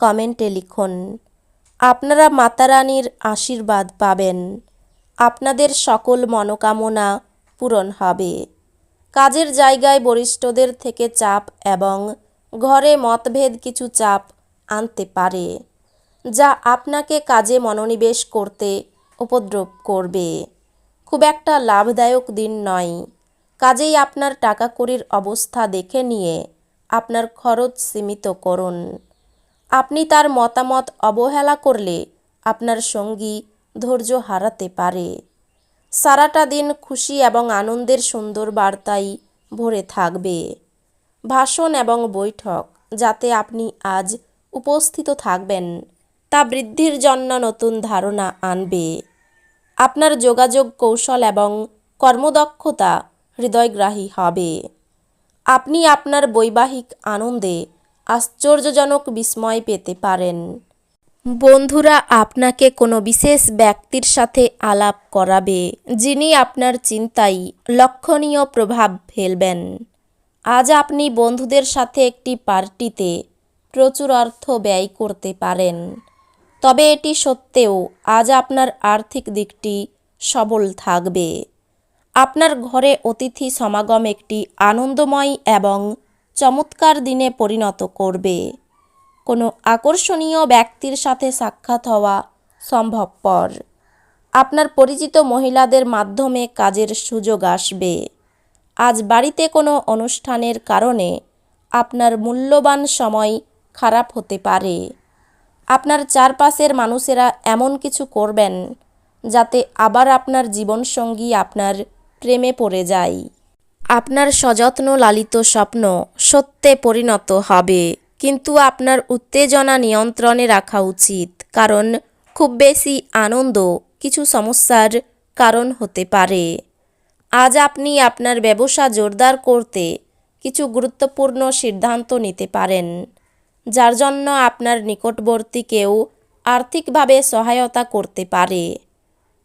কমেন্টে লিখুন, আপনারা মাতারানীর আশীর্বাদ পাবেন। আপনাদের সকল মনোকামনা পূরণ হবে। কাজের জায়গায় বরিষ্ঠদের থেকে চাপ এবং ঘরে মতভেদ কিছু চাপ আনতে পারে, যা আপনাকে কাজে মনোনিবেশ করতে উপদ্রব করবে। খুব একটা লাভদায়ক দিন নয়। কাজেই আপনার টাকা কড়ির অবস্থা দেখে নিয়ে আপনার খরচ সীমিত করুন। আপনি তার মতামত অবহেলা করলে আপনার সঙ্গী ধৈর্য হারাতে পারে। সারাটা দিন খুশি এবং আনন্দের সুন্দর বার্তাই ভরে থাকবে। ভাষণ এবং বৈঠক যাতে আপনি আজ উপস্থিত থাকবেন, তা বৃদ্ধির জন্য নতুন ধারণা আনবে। আপনার যোগাযোগ কৌশল এবং কর্মদক্ষতা হৃদয়গ্রাহী হবে। আপনি আপনার বৈবাহিক আনন্দে আশ্চর্যজনক বিস্ময় পেতে পারেন। বন্ধুরা, আপনাকে কোনো বিশেষ ব্যক্তির সাথে আলাপ করাবে, যিনি আপনার চিন্তায় লক্ষণীয় প্রভাব ফেলবেন। আজ আপনি বন্ধুদের সাথে একটি পার্টিতে প্রচুর অর্থ ব্যয় করতে পারেন। তবে এটি সত্ত্বেও আজ আপনার আর্থিক দিকটি সবল থাকবে। আপনার ঘরে অতিথি সমাগম একটি আনন্দময় এবং চমৎকার দিনে পরিণত করবে। কোনো আকর্ষণীয় ব্যক্তির সাথে সাক্ষাৎ হওয়া সম্ভবপর। আপনার পরিচিত মহিলাদের মাধ্যমে কাজের সুযোগ আসবে। আজ বাড়িতে কোনো অনুষ্ঠানের কারণে আপনার মূল্যবান সময় খারাপ হতে পারে। আপনার চারপাশের মানুষেরা এমন কিছু করবেন, যাতে আবার আপনার জীবনসঙ্গী আপনার প্রেমে পড়ে যায়। আপনার সযত্ন লালিত স্বপ্ন সত্যে পরিণত হবে। কিন্তু আপনার উত্তেজনা নিয়ন্ত্রণে রাখা উচিত, কারণ খুব বেশি আনন্দ কিছু সমস্যার কারণ হতে পারে। আজ আপনি আপনার ব্যবসা জোরদার করতে কিছু গুরুত্বপূর্ণ সিদ্ধান্ত নিতে পারেন, যার জন্য আপনার নিকটবর্তী কেউ আর্থিকভাবে সহায়তা করতে পারে।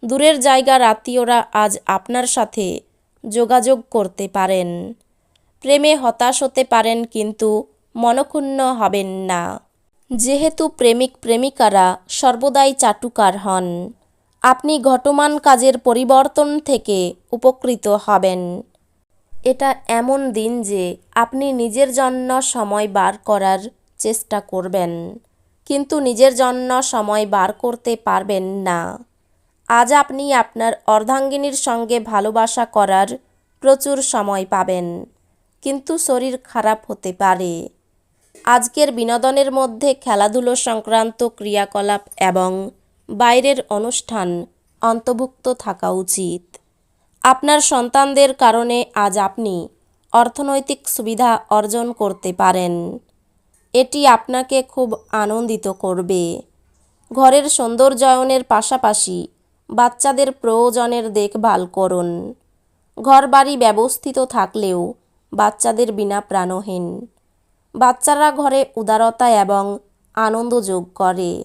দূরের জায়গার আত্মীয়রা আজ আপনার সাথে যোগাযোগ করতে পারেন। প্রেমে হতাশ হতে পারেন কিন্তু মনক্ষুণ্ণ হবেন না। যেহেতু প্রেমিক প্রেমিকারা সর্বদাই চাটুকার হন, আপনি ঘটমান কাজের পরিবর্তন থেকে উপকৃত হবেন। এটা এমন দিন যে আপনি নিজের জন্য সময় বার করার চেষ্টা করবেন, কিন্তু নিজের জন্য সময় বার করতে পারবেন না। আজ আপনি আপনার অর্ধাঙ্গিনীর সঙ্গে ভালোবাসা করার প্রচুর সময় পাবেন। কিন্তু শরীর খারাপ হতে পারে। আজকের বিনোদনের মধ্যে খেলাধুলো সংক্রান্ত ক্রিয়াকলাপ এবং বাইরের অনুষ্ঠান অন্তর্ভুক্ত থাকা উচিত। আপনার সন্তানদের কারণে আজ আপনি অর্থনৈতিক সুবিধা অর্জন করতে পারেন। এটি আপনাকে খুব আনন্দিত করবে। ঘরের সৌন্দর্যায়নের পাশাপাশি বাচ্চাদের প্রয়োজনের দেখভাল করুন। ঘরবাড়ি ব্যবস্থিত থাকলেও বাচ্চাদের বিনা প্রাণহীন। বাচ্চারা ঘরে উদারতা এবং আনন্দ যোগ করে।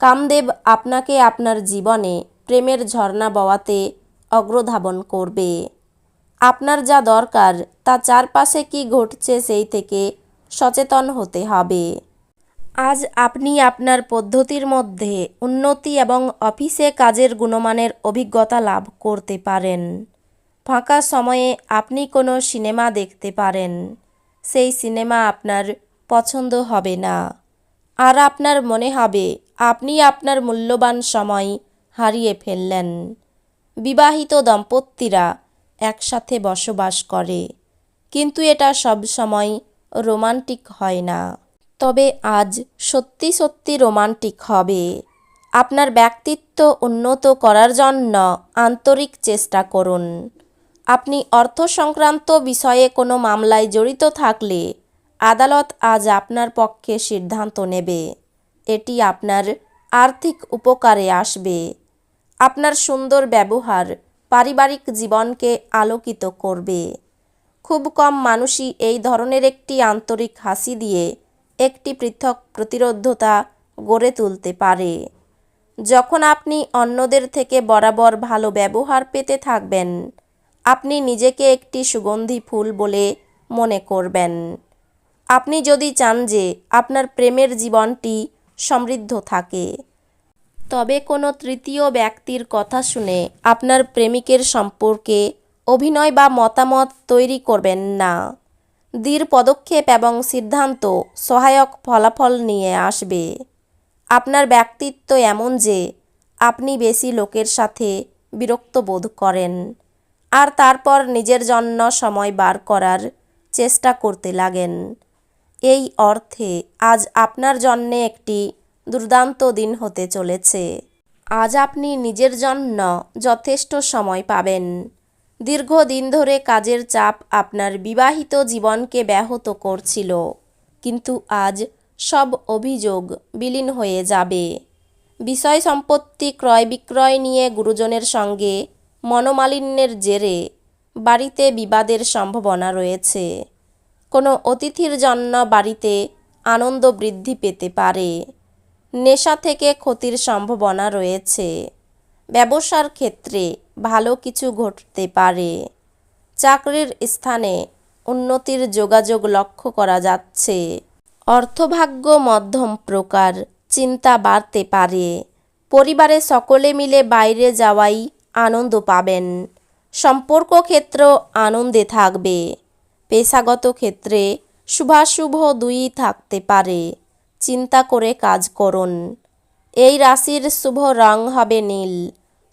কামদেব আপনাকে আপনার জীবনে প্রেমের ঝর্ণা বওয়াতে অগ্রধাবন করবে। আপনার যা দরকার, তা চারপাশে কি ঘটছে সেই থেকে সচেতন হতে হবে। আজ আপনি আপনার পদ্ধতির মধ্যে উন্নতি এবং অফিসে কাজের গুণমানের অভিজ্ঞতা লাভ করতে পারেন। ফাঁকা সময়ে আপনি কোনো সিনেমা দেখতে পারেন। সেই সিনেমা আপনার পছন্দ হবে না। আর আপনার মনে হবে, আপনি আপনার মূল্যবান সময় হারিয়ে ফেললেন। বিবাহিত দম্পতিরা একসাথে বসবাস করে, কিন্তু এটা সবসময় রোমান্টিক হয় না। তবে আজ সত্যি সত্যি রোমান্টিক হবে। আপনার ব্যক্তিত্ব উন্নত করার জন্য আন্তরিক চেষ্টা করুন। আপনি অর্থ সংক্রান্ত বিষয়ে কোনো মামলায় জড়িত থাকলে আদালত আজ আপনার পক্ষে সিদ্ধান্ত নেবে। এটি আপনার আর্থিক উপকারে আসবে। আপনার সুন্দর ব্যবহার পারিবারিক জীবনকে আলোকিত করবে। খুব কম মানুষই এই ধরনের একটি আন্তরিক হাসি দিয়ে একটি পৃথক প্রতিরোধতা গড়ে তুলতে পারে। যখন আপনি অন্যদের থেকে বরাবর ভালো ব্যবহার পেতে থাকবেন, আপনি নিজেকে একটি সুগন্ধি ফুল বলে মনে করবেন। আপনি যদি চান যে আপনার প্রেমের জীবনটি সমৃদ্ধ থাকে, তবে কোনো তৃতীয় ব্যক্তির কথা শুনে আপনার প্রেমিকের সম্পর্কে অভিনয় বা মতামত তৈরি করবেন না। দৃঢ় পদক্ষেপ এবং সিদ্ধান্ত সহায়ক ফলাফল নিয়ে আসবে। আপনার ব্যক্তিত্ব এমন যে, আপনি বেশি লোকের সাথে বিরক্ত বোধ করেন আর তারপর নিজের জন্য সময় বার করার চেষ্টা করতে লাগেন। এই অর্থে আজ আপনার জন্যে একটি দুর্দান্ত দিন হতে চলেছে। আজ আপনি নিজের জন্য যথেষ্ট সময় পাবেন। দীর্ঘদিন ধরে কাজের চাপ আপনার বিবাহিত জীবনকে ব্যাহত করছিল। কিন্তু আজ সব অভিযোগ বিলীন হয়ে যাবে। বিষয় সম্পত্তি ক্রয় বিক্রয় নিয়ে গুরুজনের সঙ্গে মনোমালিন্যের জেরে বাড়িতে বিবাদের সম্ভাবনা রয়েছে। কোনো অতিথির জন্য বাড়িতে আনন্দ বৃদ্ধি পেতে পারে। নেশা থেকে ক্ষতির সম্ভাবনা রয়েছে। ব্যবসার ক্ষেত্রে ভালো কিছু ঘটতে পারে। চাকরির স্থানে উন্নতির যোগাযোগ লক্ষ্য করা যাচ্ছে। অর্থভাগ্য মধ্যম প্রকার, চিন্তা বাড়তে পারে। পরিবারে সকলে মিলে বাইরে যাওয়াই আনন্দ পাবেন। সম্পর্ক ক্ষেত্র আনন্দে থাকবে। পেশাগত ক্ষেত্রে শুভাশুভ দুই থাকতে পারে। চিন্তা করে কাজ করুন। এই রাশির শুভ রং হবে নীল।